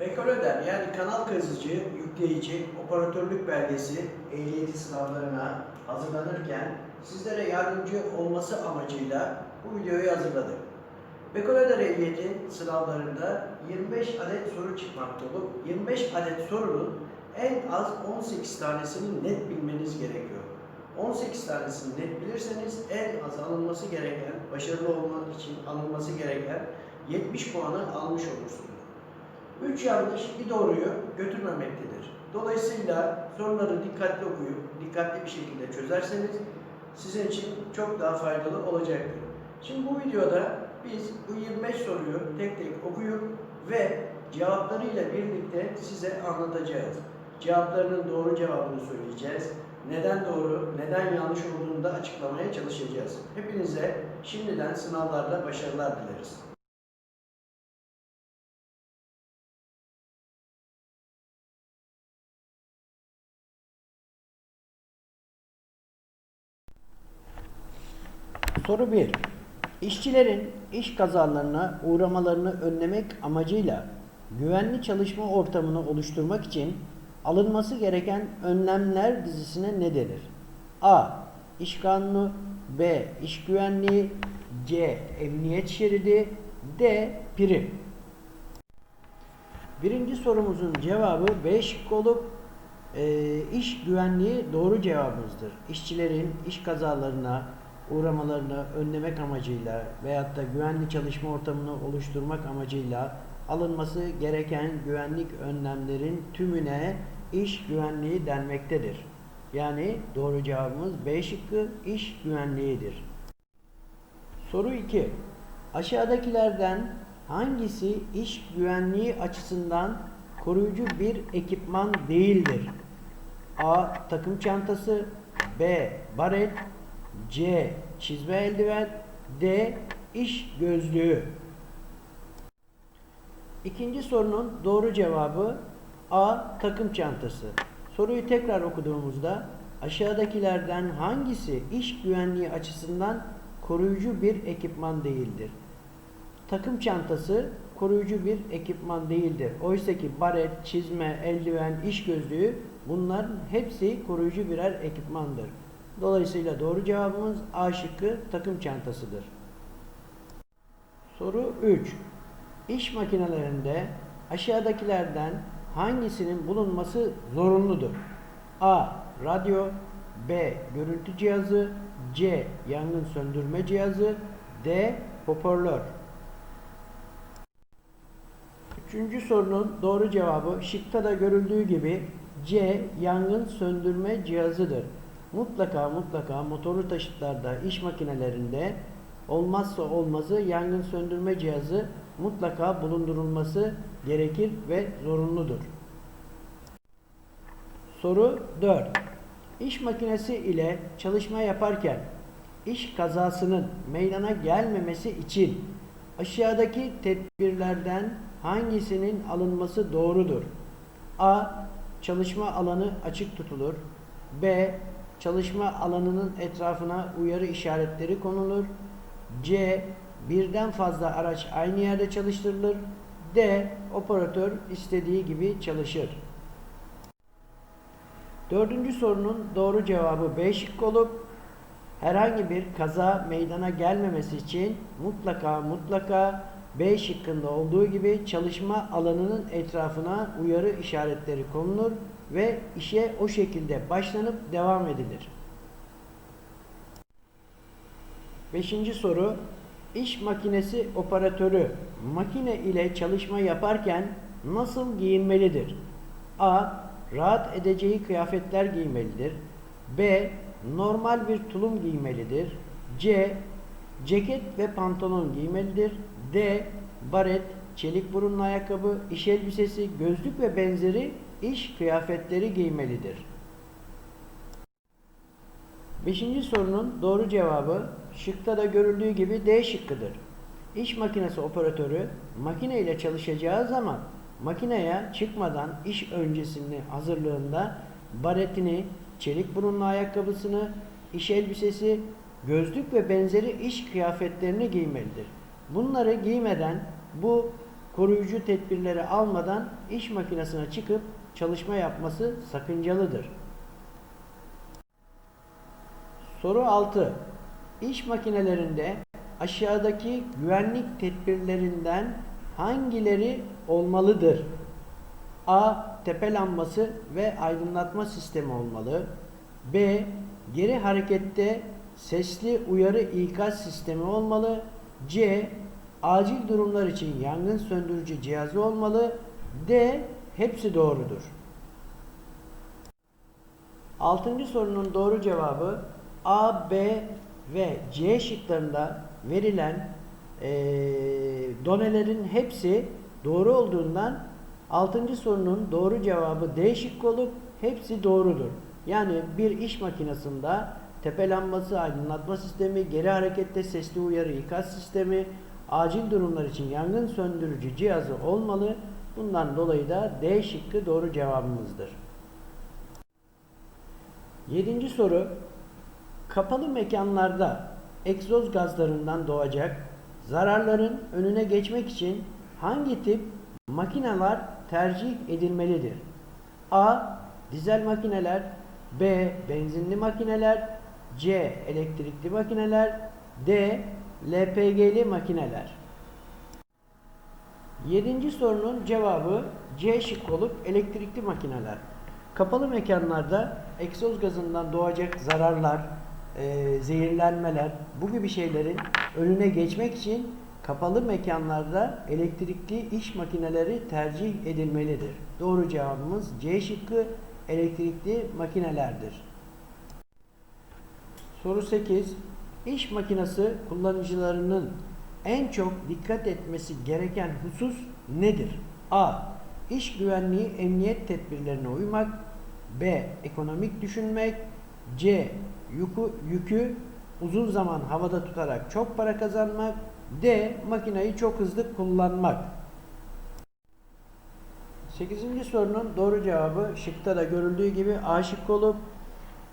Bekolöder yani kanal kazıcı, yükleyici, operatörlük belgesi ehliyeti sınavlarına hazırlanırken sizlere yardımcı olması amacıyla bu videoyu hazırladık. Bekolöder ehliyeti sınavlarında 25 adet soru çıkmakta olup 25 adet sorunun en az 18 tanesini net bilmeniz gerekiyor. 18 tanesini net bilirseniz en az alınması gereken, başarılı olmak için alınması gereken 70 puanı almış olursunuz. 3 yanlış bir doğruyu götürmemektedir. Dolayısıyla soruları dikkatli okuyup dikkatli bir şekilde çözerseniz sizin için çok daha faydalı olacaktır. Şimdi bu videoda biz bu 25 soruyu tek tek okuyup ve cevaplarıyla birlikte size anlatacağız. Cevaplarının doğru cevabını söyleyeceğiz. Neden doğru, neden yanlış olduğunu da açıklamaya çalışacağız. Hepinize şimdiden sınavlarda başarılar dileriz. Soru 1. İşçilerin iş kazalarına uğramalarını önlemek amacıyla güvenli çalışma ortamını oluşturmak için alınması gereken önlemler dizisine ne denir? A. İş kanunu B. İş güvenliği C. Emniyet şeridi D. Prim Birinci sorumuzun cevabı B şıkkı olup e, iş güvenliği doğru cevabımızdır. İşçilerin iş kazalarına uğramalarını önlemek amacıyla veyahut da güvenli çalışma ortamını oluşturmak amacıyla alınması gereken güvenlik önlemlerin tümüne iş güvenliği denmektedir. Yani doğru cevabımız B şıkkı iş güvenliğidir. Soru 2. Aşağıdakilerden hangisi iş güvenliği açısından koruyucu bir ekipman değildir? A. Takım çantası B. Baret C. Çizme eldiven D. İş gözlüğü İkinci sorunun doğru cevabı A. Takım çantası. Soruyu tekrar okuduğumuzda aşağıdakilerden hangisi iş güvenliği açısından koruyucu bir ekipman değildir? Takım çantası koruyucu bir ekipman değildir. Oysa ki baret, çizme, eldiven, iş gözlüğü bunların hepsi koruyucu birer ekipmandır. Dolayısıyla doğru cevabımız A şıkkı takım çantasıdır. Soru 3. İş makinelerinde aşağıdakilerden hangisinin bulunması zorunludur? A. Radyo B. Görüntü cihazı C. Yangın söndürme cihazı D. Hoparlör Üçüncü sorunun doğru cevabı şıkta da görüldüğü gibi C. Yangın söndürme cihazıdır. Mutlaka mutlaka motorlu taşıtlarda, iş makinelerinde olmazsa olmazı yangın söndürme cihazı mutlaka bulundurulması gerekir ve zorunludur. Soru 4. İş makinesi ile çalışma yaparken iş kazasının meydana gelmemesi için aşağıdaki tedbirlerden hangisinin alınması doğrudur? A. Çalışma alanı açık tutulur. B. Çalışma alanının etrafına uyarı işaretleri konulur. C. Birden fazla araç aynı yerde çalıştırılır. D. Operatör istediği gibi çalışır. Dördüncü sorunun doğru cevabı B şıkkı olup herhangi bir kaza meydana gelmemesi için mutlaka mutlaka B şıkkında olduğu gibi çalışma alanının etrafına uyarı işaretleri konulur ve işe o şekilde başlanıp devam edilir. Beşinci soru İş makinesi operatörü makine ile çalışma yaparken nasıl giyinmelidir? A. Rahat edeceği kıyafetler giymelidir. B. Normal bir tulum giymelidir. C. Ceket ve pantolon giymelidir. D. Baret, çelik burunlu ayakkabı, iş elbisesi, gözlük ve benzeri iş kıyafetleri giymelidir. Beşinci sorunun doğru cevabı şıkta da görüldüğü gibi D şıkkıdır. İş makinesi operatörü makine ile çalışacağı zaman makineye çıkmadan iş öncesinde hazırlığında baretini, çelik burunlu ayakkabısını, iş elbisesi, gözlük ve benzeri iş kıyafetlerini giymelidir. Bunları giymeden bu koruyucu tedbirleri almadan iş makinesine çıkıp çalışma yapması sakıncalıdır. Soru 6. İş makinelerinde aşağıdaki güvenlik tedbirlerinden hangileri olmalıdır? A. Tepe lambası ve aydınlatma sistemi olmalı. B. Geri harekette sesli uyarı ikaz sistemi olmalı. C. Acil durumlar için yangın söndürücü cihazı olmalı. D. Hepsi doğrudur. Altıncı sorunun doğru cevabı A, B ve C şıklarında verilen eee, donelerin hepsi doğru olduğundan altıncı sorunun doğru cevabı D şıkkı olup hepsi doğrudur. Yani bir iş makinesinde tepe lambası, aydınlatma sistemi, geri harekette sesli uyarı ikaz sistemi, acil durumlar için yangın söndürücü cihazı olmalı. Bundan dolayı da D şıkkı doğru cevabımızdır. Yedinci soru. Kapalı mekanlarda egzoz gazlarından doğacak zararların önüne geçmek için hangi tip makineler tercih edilmelidir? A. Dizel makineler B. Benzinli makineler C. Elektrikli makineler D. LPG'li makineler Yedinci sorunun cevabı C şıkkı olup elektrikli makineler. Kapalı mekanlarda egzoz gazından doğacak zararlar, e, zehirlenmeler bu gibi şeylerin önüne geçmek için kapalı mekanlarda elektrikli iş makineleri tercih edilmelidir. Doğru cevabımız C şıkkı elektrikli makinelerdir. Soru 8. İş makinesi kullanıcılarının en çok dikkat etmesi gereken husus nedir? A. İş güvenliği emniyet tedbirlerine uymak. B. Ekonomik düşünmek. C. Yükü, yükü uzun zaman havada tutarak çok para kazanmak. D. Makineyi çok hızlı kullanmak. 8. sorunun doğru cevabı şıkta da görüldüğü gibi A olup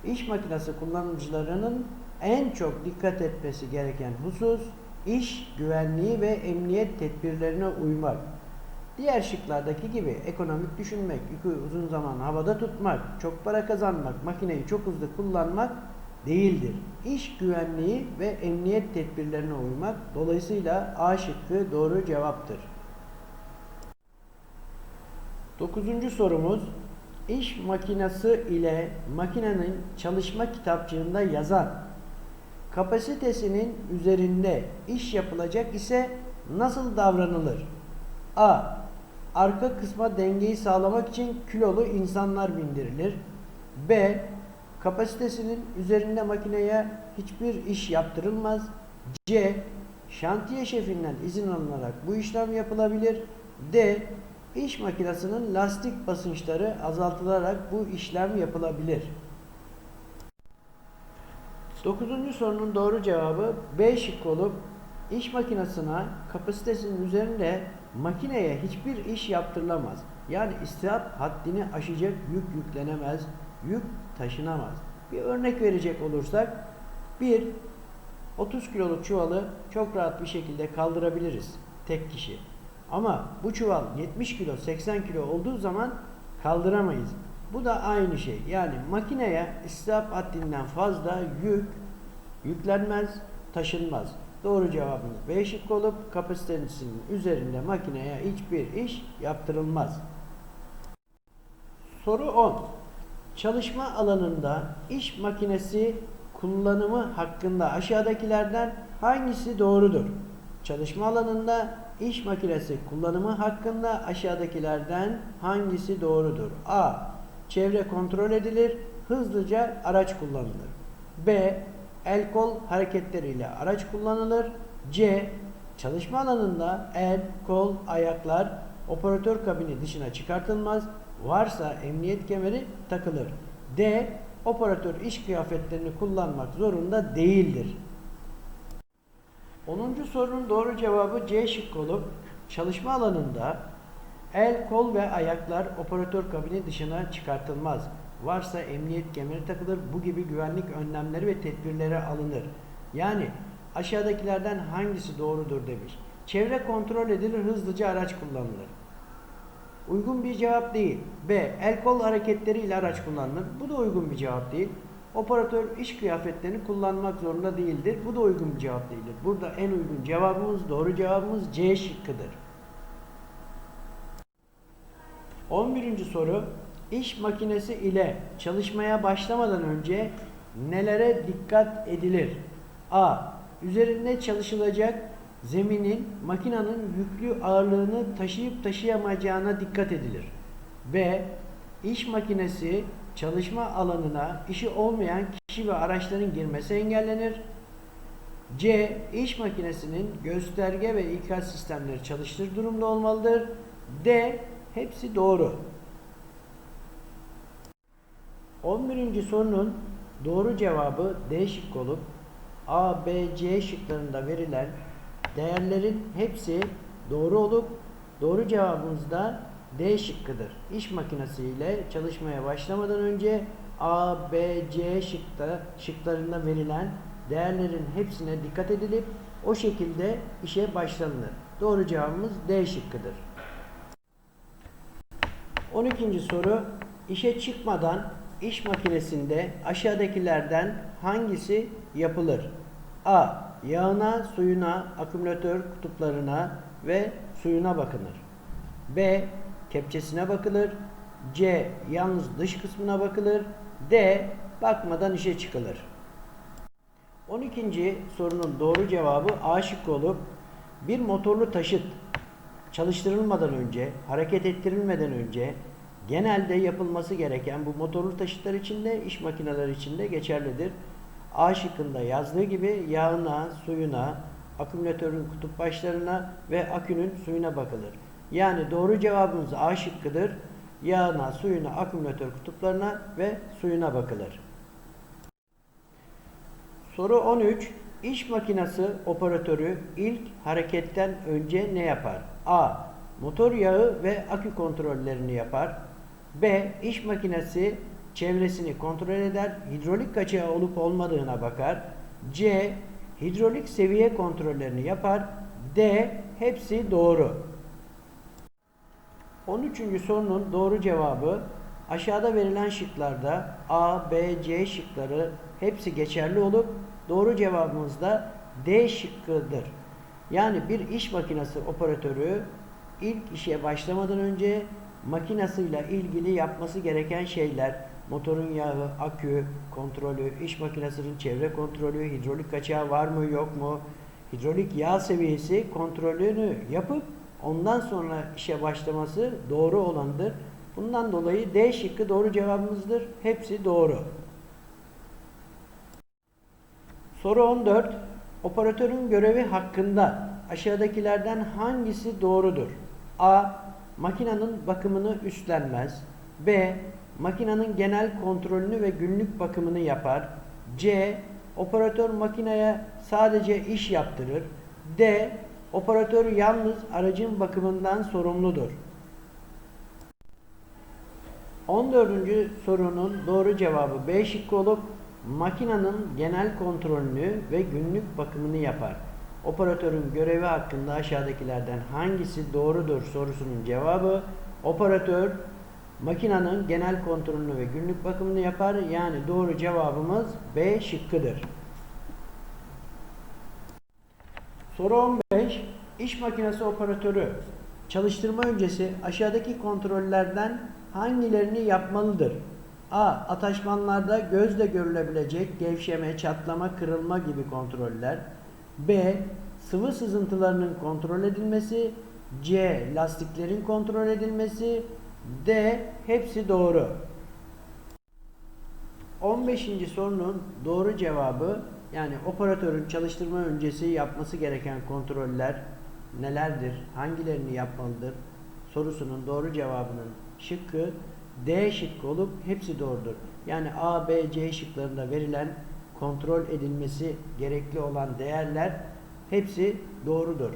iş makinesi kullanıcılarının en çok dikkat etmesi gereken husus iş güvenliği ve emniyet tedbirlerine uymak. Diğer şıklardaki gibi ekonomik düşünmek, yükü uzun zaman havada tutmak, çok para kazanmak, makineyi çok hızlı kullanmak değildir. İş güvenliği ve emniyet tedbirlerine uymak dolayısıyla A şıkkı doğru cevaptır. Dokuzuncu sorumuz iş makinesi ile makinenin çalışma kitapçığında yazan kapasitesinin üzerinde iş yapılacak ise nasıl davranılır? A. Arka kısma dengeyi sağlamak için kilolu insanlar bindirilir. B. Kapasitesinin üzerinde makineye hiçbir iş yaptırılmaz. C. Şantiye şefinden izin alınarak bu işlem yapılabilir. D. İş makinesinin lastik basınçları azaltılarak bu işlem yapılabilir. Dokuzuncu sorunun doğru cevabı B şıkkı olup iş makinesine kapasitesinin üzerinde makineye hiçbir iş yaptırılamaz. Yani istihap haddini aşacak yük yüklenemez, yük taşınamaz. Bir örnek verecek olursak bir 30 kiloluk çuvalı çok rahat bir şekilde kaldırabiliriz tek kişi. Ama bu çuval 70 kilo 80 kilo olduğu zaman kaldıramayız. Bu da aynı şey. Yani makineye istihap haddinden fazla yük yüklenmez, taşınmaz. Doğru cevabımız B şıkkı olup kapasitesinin üzerinde makineye hiçbir iş yaptırılmaz. Soru 10. Çalışma alanında iş makinesi kullanımı hakkında aşağıdakilerden hangisi doğrudur? Çalışma alanında iş makinesi kullanımı hakkında aşağıdakilerden hangisi doğrudur? A. Çevre kontrol edilir, hızlıca araç kullanılır. B. El kol hareketleriyle araç kullanılır. C. Çalışma alanında el, kol, ayaklar operatör kabini dışına çıkartılmaz. Varsa emniyet kemeri takılır. D. Operatör iş kıyafetlerini kullanmak zorunda değildir. 10. sorunun doğru cevabı C şıkkı olup çalışma alanında el, kol ve ayaklar operatör kabini dışına çıkartılmaz. Varsa emniyet kemeri takılır. Bu gibi güvenlik önlemleri ve tedbirleri alınır. Yani aşağıdakilerden hangisi doğrudur demiş. Çevre kontrol edilir, hızlıca araç kullanılır. Uygun bir cevap değil. B. El kol hareketleriyle araç kullanılır. Bu da uygun bir cevap değil. Operatör iş kıyafetlerini kullanmak zorunda değildir. Bu da uygun bir cevap değildir. Burada en uygun cevabımız, doğru cevabımız C şıkkıdır. 11. soru. İş makinesi ile çalışmaya başlamadan önce nelere dikkat edilir? A. Üzerinde çalışılacak zeminin makinenin yüklü ağırlığını taşıyıp taşıyamayacağına dikkat edilir. B. İş makinesi çalışma alanına işi olmayan kişi ve araçların girmesi engellenir. C. İş makinesinin gösterge ve ikaz sistemleri çalıştır durumda olmalıdır. D. Hepsi doğru. 11. sorunun doğru cevabı D şıkkı olup A, B, C şıklarında verilen değerlerin hepsi doğru olup doğru cevabımız da D şıkkıdır. İş makinesi ile çalışmaya başlamadan önce A, B, C şıkta, şıklarında verilen değerlerin hepsine dikkat edilip o şekilde işe başlanılır. Doğru cevabımız D şıkkıdır. 12. soru işe çıkmadan iş makinesinde aşağıdakilerden hangisi yapılır? A. Yağına, suyuna, akümülatör kutuplarına ve suyuna bakılır. B. Kepçesine bakılır. C. Yalnız dış kısmına bakılır. D. Bakmadan işe çıkılır. 12. sorunun doğru cevabı A şıkkı olup bir motorlu taşıt çalıştırılmadan önce, hareket ettirilmeden önce genelde yapılması gereken bu motorlu taşıtlar için de iş makineleri için de geçerlidir. A şıkkında yazdığı gibi yağına, suyuna, akümülatörün kutup başlarına ve akünün suyuna bakılır. Yani doğru cevabımız A şıkkıdır. Yağına, suyuna, akümülatör kutuplarına ve suyuna bakılır. Soru 13. İş makinesi operatörü ilk hareketten önce ne yapar? A. Motor yağı ve akü kontrollerini yapar. B. İş makinesi çevresini kontrol eder, hidrolik kaçağı olup olmadığına bakar. C. Hidrolik seviye kontrollerini yapar. D. Hepsi doğru. 13. sorunun doğru cevabı aşağıda verilen şıklarda A, B, C şıkları hepsi geçerli olup doğru cevabımız da D şıkkıdır. Yani bir iş makinesi operatörü ilk işe başlamadan önce makinasıyla ilgili yapması gereken şeyler motorun yağı, akü kontrolü, iş makinesinin çevre kontrolü, hidrolik kaçağı var mı yok mu, hidrolik yağ seviyesi kontrolünü yapıp ondan sonra işe başlaması doğru olandır. Bundan dolayı D şıkkı doğru cevabımızdır. Hepsi doğru. Soru 14. Operatörün görevi hakkında aşağıdakilerden hangisi doğrudur? A. Makinenin bakımını üstlenmez. B. Makinenin genel kontrolünü ve günlük bakımını yapar. C. Operatör makineye sadece iş yaptırır. D. Operatör yalnız aracın bakımından sorumludur. 14. sorunun doğru cevabı B şıkkı olup makinenin genel kontrolünü ve günlük bakımını yapar. Operatörün görevi hakkında aşağıdakilerden hangisi doğrudur sorusunun cevabı operatör makinenin genel kontrolünü ve günlük bakımını yapar. Yani doğru cevabımız B şıkkıdır. Soru 15. İş makinesi operatörü çalıştırma öncesi aşağıdaki kontrollerden hangilerini yapmalıdır? A. Ataşmanlarda gözle görülebilecek gevşeme, çatlama, kırılma gibi kontroller. B. Sıvı sızıntılarının kontrol edilmesi. C. Lastiklerin kontrol edilmesi. D. Hepsi doğru. 15. sorunun doğru cevabı yani operatörün çalıştırma öncesi yapması gereken kontroller nelerdir? Hangilerini yapmalıdır? Sorusunun doğru cevabının şıkkı D şıkkı olup hepsi doğrudur. Yani A, B, C şıklarında verilen kontrol edilmesi gerekli olan değerler hepsi doğrudur.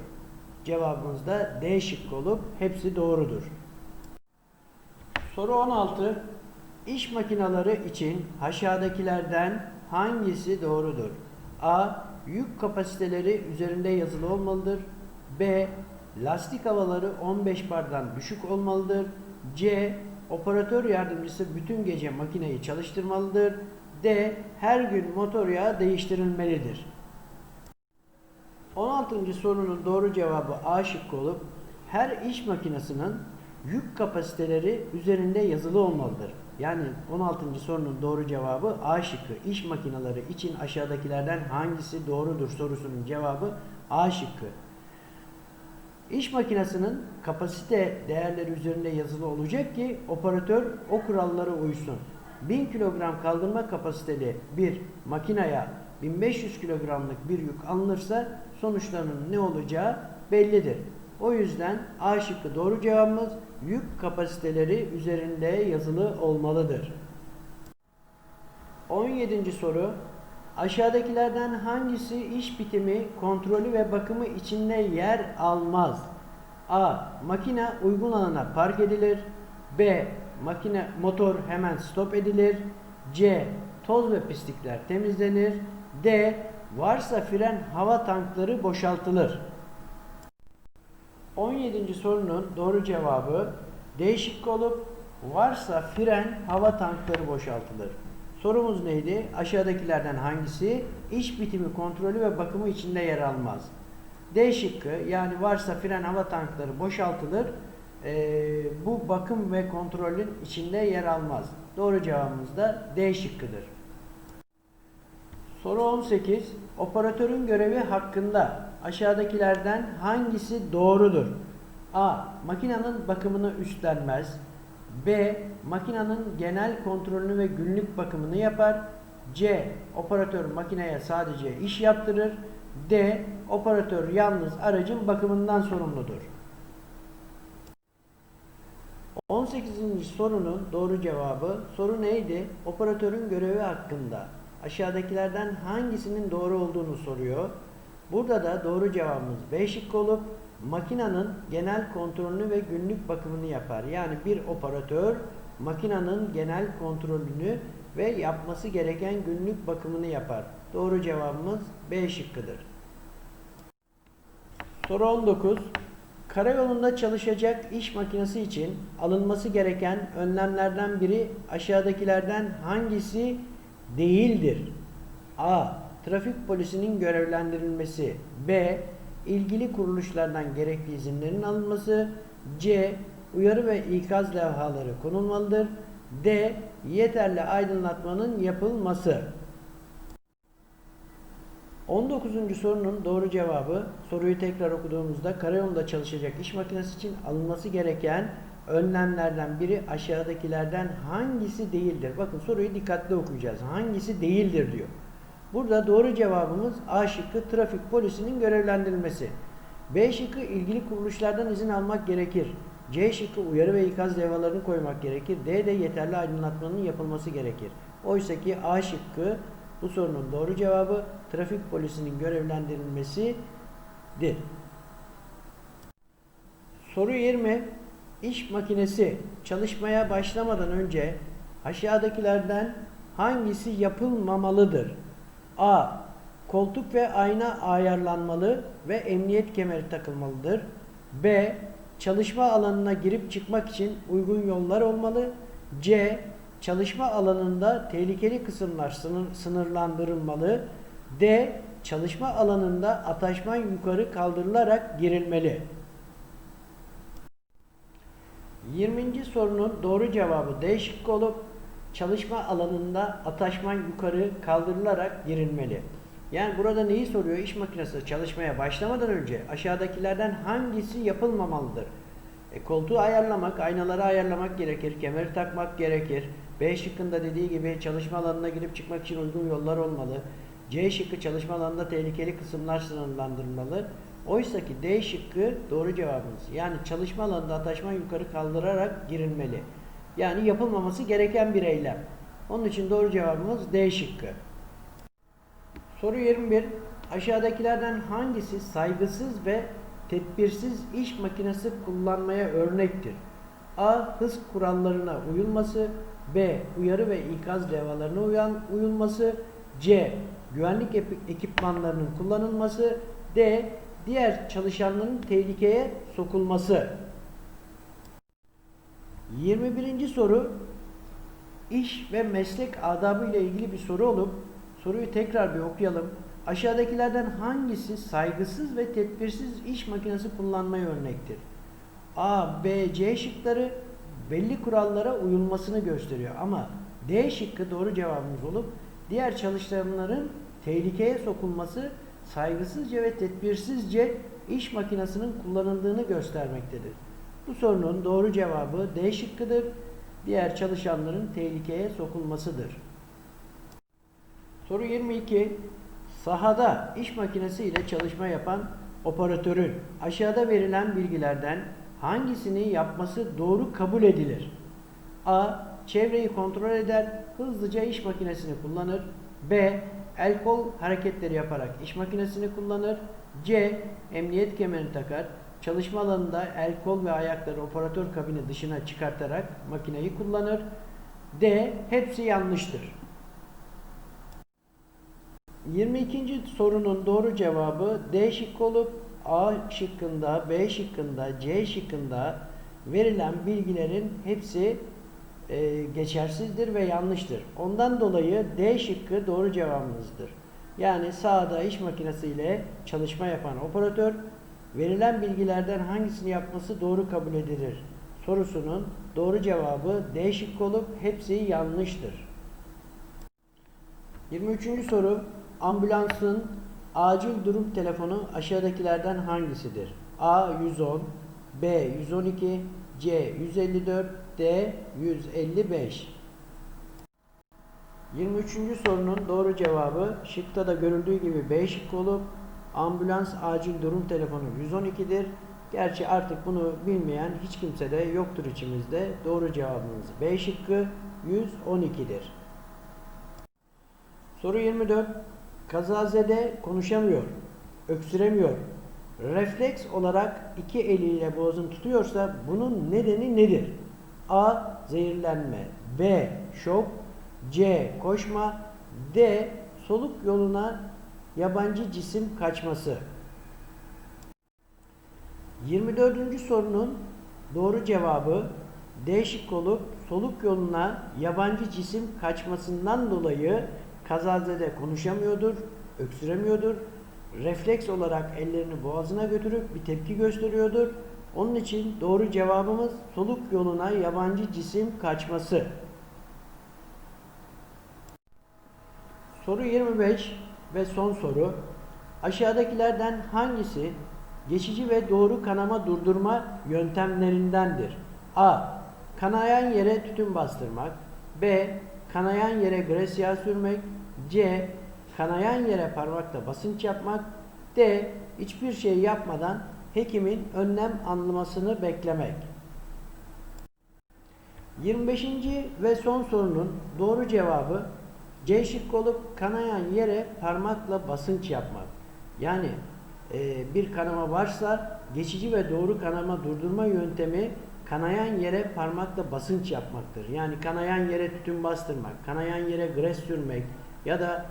Cevabımız da D şıkkı olup hepsi doğrudur. Soru 16. İş makineleri için aşağıdakilerden hangisi doğrudur? A. Yük kapasiteleri üzerinde yazılı olmalıdır. B. Lastik havaları 15 bardan düşük olmalıdır. C. Operatör yardımcısı bütün gece makineyi çalıştırmalıdır. D. Her gün motor yağı değiştirilmelidir. 16. sorunun doğru cevabı A şıkkı olup her iş makinesinin yük kapasiteleri üzerinde yazılı olmalıdır. Yani 16. sorunun doğru cevabı A şıkkı. İş makineleri için aşağıdakilerden hangisi doğrudur sorusunun cevabı A şıkkı. İş makinesinin kapasite değerleri üzerinde yazılı olacak ki operatör o kurallara uysun. 1000 kilogram kaldırma kapasiteli bir makineye 1500 kilogramlık bir yük alınırsa sonuçlarının ne olacağı bellidir. O yüzden A şıkkı doğru cevabımız yük kapasiteleri üzerinde yazılı olmalıdır. 17. soru Aşağıdakilerden hangisi iş bitimi, kontrolü ve bakımı içinde yer almaz? A. Makine uygun alana park edilir. B. Makine motor hemen stop edilir. C. Toz ve pislikler temizlenir. D. Varsa fren hava tankları boşaltılır. 17. sorunun doğru cevabı D şıkkı olup varsa fren hava tankları boşaltılır. Sorumuz neydi? Aşağıdakilerden hangisi iş bitimi kontrolü ve bakımı içinde yer almaz? D şıkkı yani varsa fren hava tankları boşaltılır. Ee, bu bakım ve kontrolün içinde yer almaz. Doğru cevabımız da D şıkkıdır. Soru 18. Operatörün görevi hakkında aşağıdakilerden hangisi doğrudur? A. Makinenin bakımını üstlenmez. B. Makinenin genel kontrolünü ve günlük bakımını yapar. C. Operatör makineye sadece iş yaptırır. D. Operatör yalnız aracın bakımından sorumludur. 18. sorunun doğru cevabı soru neydi? Operatörün görevi hakkında aşağıdakilerden hangisinin doğru olduğunu soruyor. Burada da doğru cevabımız B şıkkı olup makinenin genel kontrolünü ve günlük bakımını yapar. Yani bir operatör makinenin genel kontrolünü ve yapması gereken günlük bakımını yapar. Doğru cevabımız B şıkkıdır. Soru 19. Karayolunda çalışacak iş makinesi için alınması gereken önlemlerden biri aşağıdakilerden hangisi değildir? A. Trafik polisinin görevlendirilmesi. B. İlgili kuruluşlardan gerekli izinlerin alınması. C. Uyarı ve ikaz levhaları konulmalıdır. D. Yeterli aydınlatmanın yapılması. 19. sorunun doğru cevabı soruyu tekrar okuduğumuzda karayolunda çalışacak iş makinesi için alınması gereken önlemlerden biri aşağıdakilerden hangisi değildir? Bakın soruyu dikkatli okuyacağız. Hangisi değildir diyor. Burada doğru cevabımız A şıkkı trafik polisinin görevlendirilmesi. B şıkkı ilgili kuruluşlardan izin almak gerekir. C şıkkı uyarı ve ikaz levhalarını koymak gerekir. D de yeterli aydınlatmanın yapılması gerekir. Oysa ki A şıkkı bu sorunun doğru cevabı trafik polisinin görevlendirilmesidir. Soru 20. İş makinesi çalışmaya başlamadan önce aşağıdakilerden hangisi yapılmamalıdır? A. Koltuk ve ayna ayarlanmalı ve emniyet kemeri takılmalıdır. B. Çalışma alanına girip çıkmak için uygun yollar olmalı. C. Çalışma alanında tehlikeli kısımlar sınır, sınırlandırılmalı. D. Çalışma alanında ataşman yukarı kaldırılarak girilmeli. 20. sorunun doğru cevabı D şıkkı olup çalışma alanında ataşman yukarı kaldırılarak girilmeli. Yani burada neyi soruyor? İş makinesi çalışmaya başlamadan önce aşağıdakilerden hangisi yapılmamalıdır? E, koltuğu ayarlamak, aynaları ayarlamak gerekir, kemeri takmak gerekir. B şıkkında dediği gibi çalışma alanına girip çıkmak için uygun yollar olmalı. C şıkkı çalışma alanında tehlikeli kısımlar sınırlandırılmalı. Oysa ki D şıkkı doğru cevabımız. Yani çalışma alanında ataşman yukarı kaldırarak girilmeli. Yani yapılmaması gereken bir eylem. Onun için doğru cevabımız D şıkkı. Soru 21. Aşağıdakilerden hangisi saygısız ve tedbirsiz iş makinesi kullanmaya örnektir? A. Hız kurallarına uyulması. B. Uyarı ve ikaz levhalarına uyan, uyulması. C. Güvenlik ekipmanlarının kullanılması. D. diğer çalışanların tehlikeye sokulması. 21. soru iş ve meslek adabı ile ilgili bir soru olup soruyu tekrar bir okuyalım. Aşağıdakilerden hangisi saygısız ve tedbirsiz iş makinesi kullanmaya örnektir? A, B, C şıkları belli kurallara uyulmasını gösteriyor ama D şıkkı doğru cevabımız olup diğer çalışanların tehlikeye sokulması saygısızca ve tedbirsizce iş makinesinin kullanıldığını göstermektedir. Bu sorunun doğru cevabı D şıkkıdır. Diğer çalışanların tehlikeye sokulmasıdır. Soru 22. Sahada iş makinesi ile çalışma yapan operatörün aşağıda verilen bilgilerden hangisini yapması doğru kabul edilir? A. Çevreyi kontrol eder, hızlıca iş makinesini kullanır. B. El kol hareketleri yaparak iş makinesini kullanır. C. Emniyet kemerini takar. Çalışma alanında el kol ve ayakları operatör kabini dışına çıkartarak makineyi kullanır. D. Hepsi yanlıştır. 22. sorunun doğru cevabı D şıkkı olup A şıkkında, B şıkkında, C şıkkında verilen bilgilerin hepsi e, geçersizdir ve yanlıştır. Ondan dolayı D şıkkı doğru cevabımızdır. Yani sahada iş makinesiyle çalışma yapan operatör verilen bilgilerden hangisini yapması doğru kabul edilir sorusunun doğru cevabı D şıkkı olup hepsi yanlıştır. 23. soru ambulansın acil durum telefonu aşağıdakilerden hangisidir? A 110, B 112, C 154, D 155. 23. sorunun doğru cevabı şıkta da görüldüğü gibi B şıkkı olup ambulans acil durum telefonu 112'dir. Gerçi artık bunu bilmeyen hiç kimse de yoktur içimizde. Doğru cevabımız B şıkkı 112'dir. Soru 24. Kazazede konuşamıyor, öksüremiyor. Refleks olarak iki eliyle boğazını tutuyorsa bunun nedeni nedir? A. Zehirlenme B. Şok C. Koşma D. Soluk yoluna yabancı cisim kaçması 24. sorunun doğru cevabı D olup soluk yoluna yabancı cisim kaçmasından dolayı kazazede konuşamıyordur, öksüremiyordur. Refleks olarak ellerini boğazına götürüp bir tepki gösteriyordur. Onun için doğru cevabımız soluk yoluna yabancı cisim kaçması. Soru 25 ve son soru. Aşağıdakilerden hangisi geçici ve doğru kanama durdurma yöntemlerindendir? A. Kanayan yere tütün bastırmak. B. Kanayan yere gres yağı sürmek. C. Kanayan yere parmakla basınç yapmak. D. Hiçbir şey yapmadan hekimin önlem almasını beklemek. 25. ve son sorunun doğru cevabı C şıkkı olup kanayan yere parmakla basınç yapmak. Yani e, bir kanama varsa geçici ve doğru kanama durdurma yöntemi kanayan yere parmakla basınç yapmaktır. Yani kanayan yere tütün bastırmak, kanayan yere gres sürmek ya da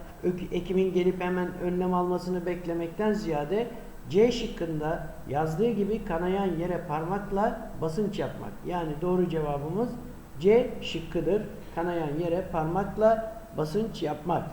hekimin gelip hemen önlem almasını beklemekten ziyade C şıkkında yazdığı gibi kanayan yere parmakla basınç yapmak. Yani doğru cevabımız C şıkkıdır. Kanayan yere parmakla basınç yapmak.